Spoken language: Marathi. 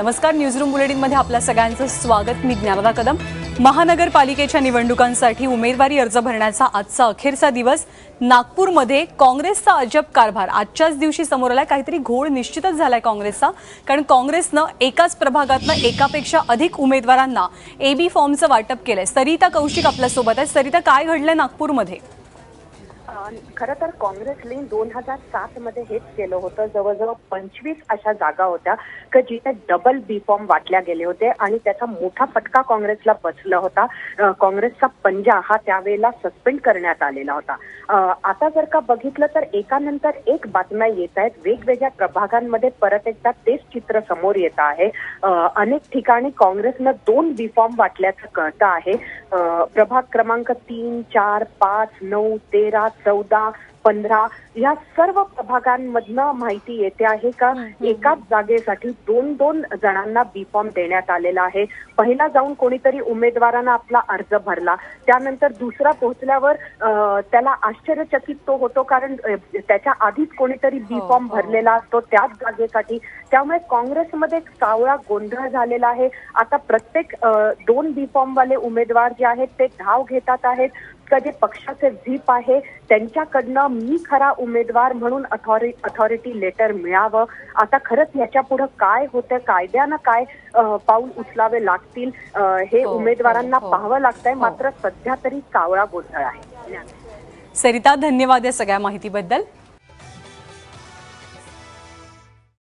नमस्कार न्यूजरूम बुलेटिनमध्ये आपल्या सगळ्यांचं स्वागत. मी ज्ञानदा कदम. महानगरपालिकेच्या निवडणुकांसाठी उमेदवारी अर्ज भरण्याचा आजचा अखेरचा दिवस. नागपूरमध्ये काँग्रेसचा अजब कारभार. आजच्याच दिवशी समोर आलाय. काहीतरी घोळ निश्चितच झालाय काँग्रेसचा. कारण काँग्रेसनं एकाच प्रभागातनं एकापेक्षा अधिक उमेदवारांना एबी फॉर्मचं वाटप केलंय. सरिता कौशिक आपल्यासोबत आहे सरिता काय घडलंय नागपूरमध्ये? खर तर काँग्रेसने दोन हजार सात मध्ये हेच केलं होतं. जवळजवळ पंचवीस अशा जागा होत्या की जिथे डबल बी फॉर्म वाटल्या गेले होते आणि त्याचा मोठा फटका काँग्रेसला बसला होता. काँग्रेसचा पंजा हा त्यावेळेला सस्पेंड करण्यात आलेला होता. आता जर का बघितलं तर एकानंतर एक बातम्या येत आहेत. वेगवेगळ्या प्रभागांमध्ये परत एकदा तेच चित्र समोर येत आहे. अनेक ठिकाणी काँग्रेसनं दोन बी फॉर्म वाटल्याचं कळतं आहे. प्रभाग क्रमांक तीन चार पाच नऊ तेरा चौदा पंधरा या सर्व प्रभागांमधनं माहिती येते आहे का? एकाच जागेसाठी दोन दोन जणांना बी फॉर्म देण्यात आलेला आहे. पहिला जाऊन कोणीतरी उमेदवारानं आपला अर्ज भरला. त्यानंतर दुसरा पोहोचल्यावर त्याला आश्चर्यचकित तो होतो कारण त्याच्या आधीच कोणीतरी बी हो, फॉर्म हो. भरलेला असतो त्याच जागेसाठी. त्यामुळे काँग्रेसमध्ये एक सावळा गोंधळ झालेला आहे. आता प्रत्येक दोन बी फॉर्म वाले उमेदवार जे आहेत ते धाव घेतात आहेत. का जे पक्षाचे व्हीप आहे त्यांच्याकडनं मी खरा उमेदवार म्हणून अथॉरि अथॉरिटी लेटर मिळावं आता खरंच याच्यापुढे काय होतं कायद्यानं काय पाऊल उचलावे लागतील हे हो, उमेदवारांना हो, हो. पाहावं लागतंय. मात्र सध्या तरी सावळा गोंधळ आहे सरिता धन्यवाद या सगळ्या माहितीबद्दल